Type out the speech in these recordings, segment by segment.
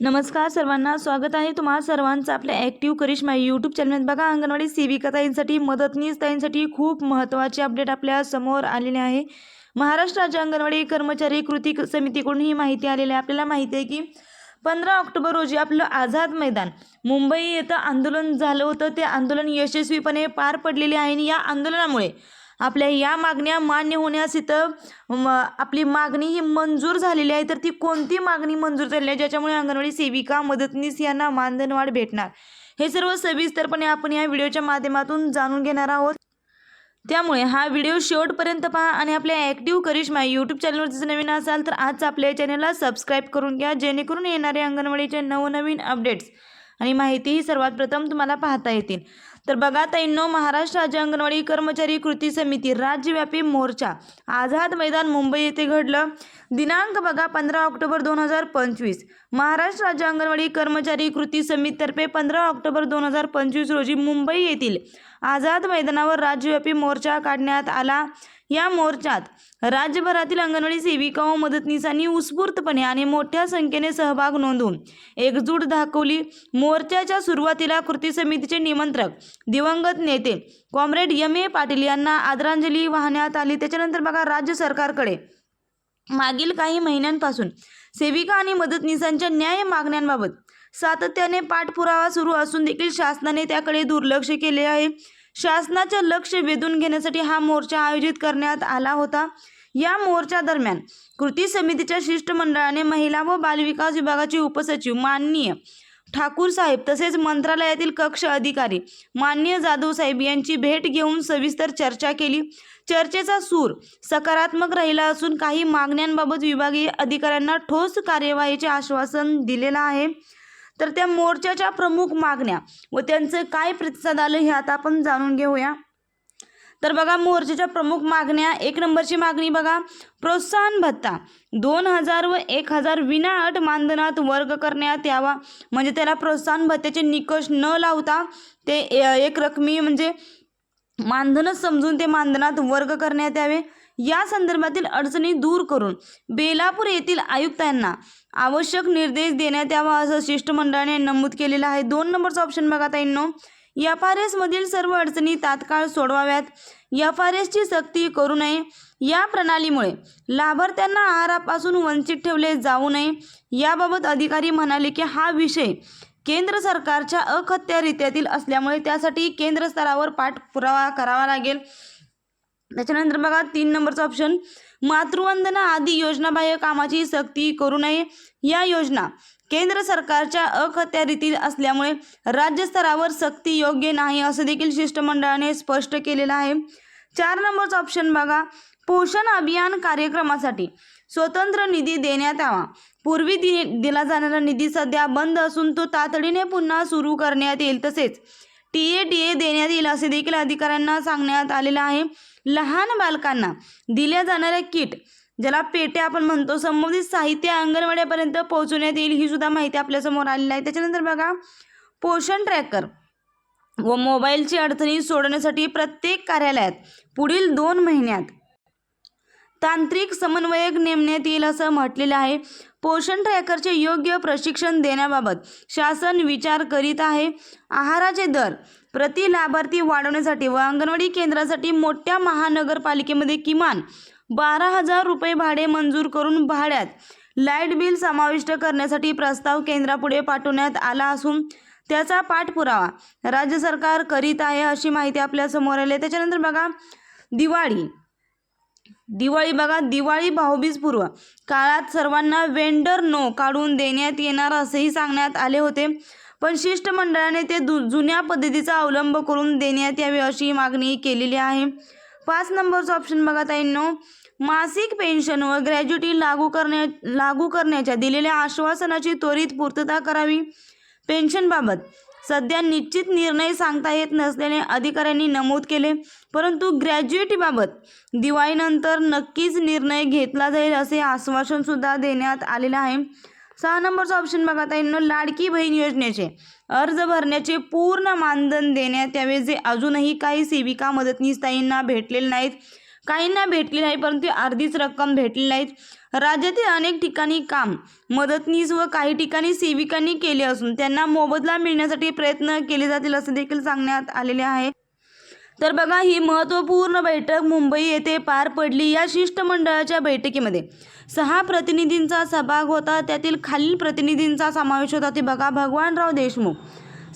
नमस्कार सर्वांना स्वागत आहे तुम्हा सर्वांचं आपल्या ॲक्टिव्ह करिश्मा यूट्यूब चॅनल बघा अंगणवाडी सेविका ताईंसाठी मदतनीस ताईंसाठी खूप महत्त्वाचे अपडेट आपल्यासमोर आलेले आहे. महाराष्ट्र राज्य अंगणवाडी कर्मचारी कृती समितीकडून ही माहिती आलेली आहे. आपल्याला माहिती आहे की पंधरा ऑक्टोबर रोजी आपलं आझाद मैदान मुंबई येथं आंदोलन झालं होतं. ते आंदोलन यशस्वीपणे पार पडलेले आहे आणि या आंदोलनामुळे आपल्या या मागण्या मान्य होण्यास इथं आपली मागणी ही मंजूर झालेली आहे. तर ती कोणती मागणी मंजूर झालेली आहे? ज्याच्यामुळे अंगणवाडी सेविका मदतनीस यांना मानधनवाढ भेटणार. हे सर्व सविस्तरपणे आपण या व्हिडिओच्या माध्यमातून जाणून घेणार आहोत. त्यामुळे हा व्हिडिओ शेवटपर्यंत पहा आणि आपल्या ॲक्टिव्ह करिश्मा यूट्यूब चॅनलवर जर नवीन असाल तर आज आपल्या चॅनलला सबस्क्राईब करून घ्या जेणेकरून येणारे अंगणवाडीचे नवनवीन अपडेट्स आणि माहितीही सर्वात प्रथम तुम्हाला पाहता येतील. तर बघा ताईंनो महाराष्ट्र राज्य अंगणवाडी कर्मचारी कृती समिती राज्यव्यापी मोर्चा आझाद मैदान मुंबई येथे घडलं. दिनांक बघा पंधरा ऑक्टोबर दोन हजार पंचवीस. महाराष्ट्र राज्य अंगणवाडी कर्मचारी कृती समितीतर्फे पंधरा ऑक्टोबर दोन हजार पंचवीस रोजी मुंबई येथील आझाद मैदानावर राज्यव्यापी मोर्चा काढण्यात आला. या मोर्चात राज्यभरातील अंगणवाडी सेविका व मदतनीसांनी उत्स्फूर्तपणे आणि मोठ्या संख्येने सहभाग नोंदवून एकजूट दाखवली. मोर्चाच्या सुरुवातीला कृती समितीचे निमंत्रक दिवंगत नेते कॉम्रेड यम ए पाटील यांना आदरांजली वाहण्यात आली. त्याच्यानंतर बघा राज्य सरकारकडे मागील काही महिन्यांपासून सेविका आणि मदतनीसांच्या न्याय मागण्यांबाबत सातत्याने पाठपुरावा सुरू असून देखील शासनाने त्याकडे दुर्लक्ष केले आहे. शासनाचे लक्ष वेधून घेण्यासाठी हा मोर्चा आयोजित करण्यात आला होता. या मोर्चा दरम्यान कृती समितीच्या शिष्टमंडळाने महिला व बालविकास विभागाचे उपसचिव माननीय ठाकूर साहेब तसेच मंत्रालयातील कक्ष अधिकारी मान्य जाधव साहेब यांची भेट घेऊन सविस्तर चर्चा केली. चर्चेचा सूर सकारात्मक राहिला असून काही मागण्यांबाबत विभागीय अधिकाऱ्यांना ठोस कार्यवाहीचे आश्वासन दिलेलं आहे. तर त्या मोर्चाच्या प्रमुख मागण्या व त्यांचं काय प्रतिसाद आलं हे आता आपण जाणून घेऊया. तर बघा मोर्चाच्या प्रमुख मागण्या एक नंबरची मागणी बघा. प्रोत्साहन भत्ता दोन हजार व एक हजार विनाअट मानधनात वर्ग करण्यात यावा. म्हणजे त्याला प्रोत्साहन भत्त्याचे निकष न लावता ते एक रकमी म्हणजे मानधनच समजून ते मानधनात वर्ग करण्यात यावे. या संदर्भातील अडचणी दूर करून बेलापूर येथील आयुक्तांना आवश्यक निर्देश देण्यात यावा असं शिष्टमंडळाने नमूद केलेलं आहे. दोन नंबरचा ऑप्शन बघा ताईंनो. एफ आर एसमधील सर्व अडचणी तात्काळ सोडवाव्यात. एफ आर एसची सक्ती करू नये. या प्रणालीमुळे लाभार्थ्यांना आहारापासून वंचित ठेवले जाऊ नये. याबाबत अधिकारी म्हणाले की हा विषय केंद्र सरकारच्या अखत्यारित्यातील असल्यामुळे त्यासाठी केंद्र स्तरावर पाठपुरावा करावा लागेल. त्याच्यानंतर बघा तीन नंबरचा ऑप्शन मातृवंदना आदी योजनाबाह्य कामाची सक्ती करू नये. या योजना केंद्र सरकारच्या अखत्यारीतील असल्यामुळे राज्यस्तरावर सक्ती योग्य नाही असं देखील शिष्टमंडळाने स्पष्ट केलेलं आहे. चार नंबरचा ऑप्शन बघा. पोषण अभियान कार्यक्रमासाठी स्वतंत्र निधी देण्यात यावा. पूर्वी दि दिला जाणारा निधी सध्या बंद असून तो तातडीने पुन्हा सुरू करण्यात येईल तसेच टी ए टी ए देण्यात येईल असे देखील अधिकाऱ्यांना सांगण्यात आलेलं आहे. लहान बालकांना दिल्या जाणाऱ्या किट ज्याला पेटे आपण म्हणतो संबंधित साहित्य अंगणवाड्यापर्यंत पोहोचवण्यात येईल ही सुद्धा माहिती आपल्यासमोर आलेली आहे. त्याच्यानंतर बघा पोषण ट्रॅकर व मोबाईलची अडचणी सोडवण्यासाठी प्रत्येक कार्यालयात पुढील दोन महिन्यात तांत्रिक समन्वयक नेमण्यात येईल असं म्हटलेलं आहे. पोषण ट्रॅकरचे योग्य प्रशिक्षण देण्याबाबत शासन विचार करीत आहे आहाराचे दर प्रति लाभार्थी वाढवण्यासाठी व अंगणवाडी केंद्रासाठी मोठ्या महानगरपालिकेमध्ये किमान बारा हजार रुपये भाडे मंजूर करून भाड्यात लाइट बिल समाविष्ट करण्यासाठी प्रस्ताव केंद्रापुढे पाठवण्यात आला असून त्याचा पाठपुरावा राज्य सरकार करीत आहे अशी माहिती आपल्यासमोर आली आहे. त्याच्यानंतर बघा दिवाळी दिवाळी बघा दिवाळी भाऊबीजपूर्व काळात सर्वांना वेंडर नो काढून देण्यात येणार असेही सांगण्यात आले होते. पण शिष्टमंडळाने ते दु जुन्या पद्धतीचा अवलंब करून देण्यात यावे अशी मागणी केलेली आहे. पाच नंबरचा ऑप्शन बघा ताईंनो. मासिक पेन्शन व ग्रॅज्युटी लागू करण्या लागू करण्याच्या दिलेल्या आश्वासनाची त्वरित पूर्तता करावी. पेन्शनबाबत सध्या निश्चित निर्णय सांगता येत नसल्याने अधिकाऱ्यांनी नमूद केले. परंतु ग्रॅज्युएटीबाबत दिवाळीनंतर नक्कीच निर्णय घेतला जाईल असे आश्वासनसुद्धा देण्यात आलेलं आहे. सहा नंबरचा ऑप्शन बघा ताईंनो लाडकी बहीण योजनेचे. अर्ज भरण्याचे पूर्ण मानधन देण्यात यावे जे अजूनही काही सेविका मदतनीस ताईंना भेटलेले नाहीत. काहींना भेटली नाही परंतु अर्धीच रक्कम भेटली नाही राज्यातील अनेक ठिकाणी काम मदतनीस व काही ठिकाणी सेविकांनी केले असून त्यांना मोबदला मिळण्यासाठी प्रयत्न केले जातील असे देखील सांगण्यात आलेले आहे. तर बघा ही महत्त्वपूर्ण बैठक मुंबई येथे पार पडली. या शिष्टमंडळाच्या बैठकीमध्ये सहा प्रतिनिधींचा सहभाग होता. त्यातील खालील प्रतिनिधींचा समावेश होता. ते बघा भगवानराव देशमुख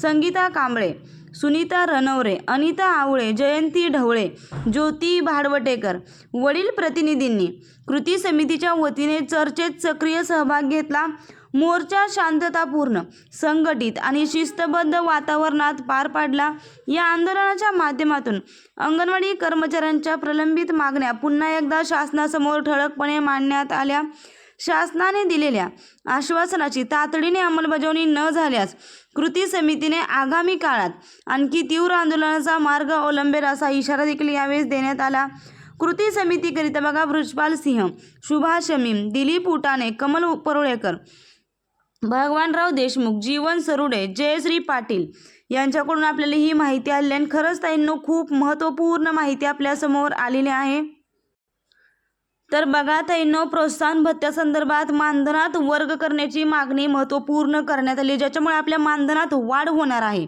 संगीता कांबळे सुनीता रनवरे अनिता आवळे जयंती ढवळे ज्योती भाडवटेकर वडील प्रतिनिधींनी कृती समितीच्या वतीने चर्चेत सक्रिय सहभाग घेतला. मोर्चा शांततापूर्ण संघटित आणि शिस्तबद्ध वातावरणात पार पाडला. या आंदोलनाच्या माध्यमातून अंगणवाडी कर्मचाऱ्यांच्या प्रलंबित मागण्या पुन्हा एकदा शासनासमोर ठळकपणे मांडण्यात आल्या. शासनाने दिलेल्या आश्वासनाची तातडीने अंमलबजावणी न झाल्यास कृती समितीने आगामी काळात आणखी तीव्र आंदोलनाचा मार्ग अवलंबेल असा इशारा देखील यावेळेस देण्यात आला. कृती समितीकरिता बघा ब्रुजपाल सिंह सुभाष शमीम दिलीप उटाणे कमल परुळेकर भगवानराव देशमुख जीवन सरुडे जयश्री पाटील यांच्याकडून आपल्याला ही माहिती आलेली आणि खरंच त्यांना खूप महत्त्वपूर्ण माहिती आपल्यासमोर आलेली आहे. तर बघा ताईंनो प्रोत्साहन भत्त्यासंदर्भात मानधनात वर्ग करण्याची मागणी महत्त्वपूर्ण करण्यात आली ज्याच्यामुळे आपल्या मानधनात वाढ होणार आहे.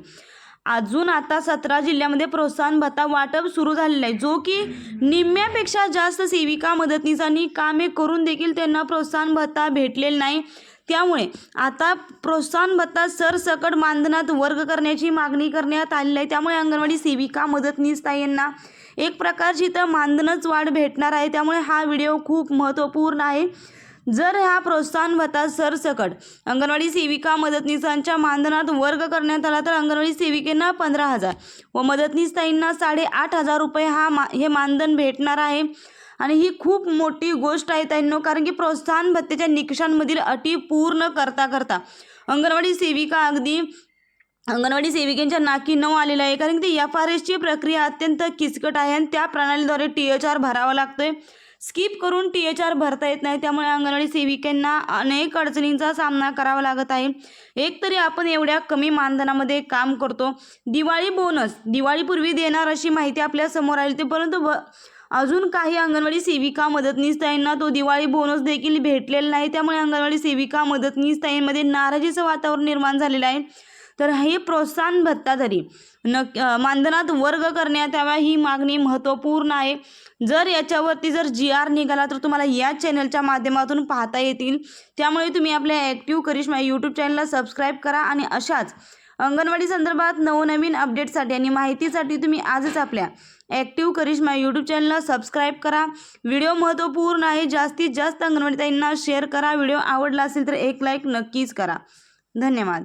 अजून आता सतरा जिल्ह्यामध्ये प्रोत्साहन भत्ता वाटप सुरू झालेलं आहे. जो की निम्म्यापेक्षा जास्त सेविका मदतनीसांनी कामे करून देखील त्यांना प्रोत्साहन भत्ता भेटलेला नाही. त्यामुळे आता प्रोत्साहन भत्ता सरसकट मानधनात वर्ग करण्याची मागणी करण्यात आलेली आहे. त्यामुळे अंगणवाडी सेविका मदतनीस ताईंना एक प्रकारची तर मानधनच वाढ भेटणार आहे. त्यामुळे हा व्हिडिओ खूप महत्त्वपूर्ण आहे. जर हा प्रोत्साहन भत्ता सरसकट अंगणवाडी सेविका मदतनीसांच्या मानधनात वर्ग करण्यात आला तर अंगणवाडी सेविकेंना पंधरा हजार व मदतनीसताईंना साडेआठ हजार रुपये हा मा हे मानधन भेटणार आहे. आणि ही खूप मोठी गोष्ट आहे ताईंनो कारण की प्रोत्साहन भत्तेच्या निकषांमधील अटी पूर्ण करता करता अंगणवाडी सेविका अगदी अंगणवाडी सेविकांच्या नाकी नऊ आलेलं आहे. कारण की एफ आर एसची प्रक्रिया अत्यंत किचकट आहे आणि त्या प्रणालीद्वारे टी एच आर भरावा लागतोय. स्किप करून टी एच आर भरता येत नाही. त्यामुळे अंगणवाडी सेविकांना अनेक अडचणींचा सामना करावा लागत आहे. एक तरी आपण एवढ्या कमी मानधनामध्ये काम करतो. दिवाळी बोनस दिवाळीपूर्वी देणार अशी माहिती आपल्यासमोर आली होती. परंतु ब अजून काही अंगणवाडी सेविका मदतनीस ताईंना तो दिवाळी बोनस देखील भेटलेला नाही. त्यामुळे अंगणवाडी सेविका मदतनीस ताईंमध्ये नाराजीचं वातावरण निर्माण झालेलं आहे. तर हे प्रोत्साहन भत्ता तरी. नक मानधनात वर्ग करण्यात यावा ही मागणी महत्त्वपूर्ण आहे. जर याच्यावरती जर जी आर निघाला तर तुम्हाला या चॅनलच्या माध्यमातून पाहता येतील. त्यामुळे तुम्ही आपल्या ॲक्टिव्ह करिश्मा यूट्यूब चॅनलला सबस्क्राईब करा आणि अशाच अंगणवाडी संदर्भात नवनवीन अपडेटसाठी आणि माहितीसाठी तुम्ही आजच आपल्या ॲक्टिव्ह करिश्मा यूट्यूब चॅनलला सबस्क्राईब करा. व्हिडिओ महत्त्वपूर्ण आहे. जास्तीत जास्त अंगणवाडी ताईंना शेअर करा. व्हिडिओ आवडला असेल तर एक लाईक नक्कीच करा. धन्यवाद.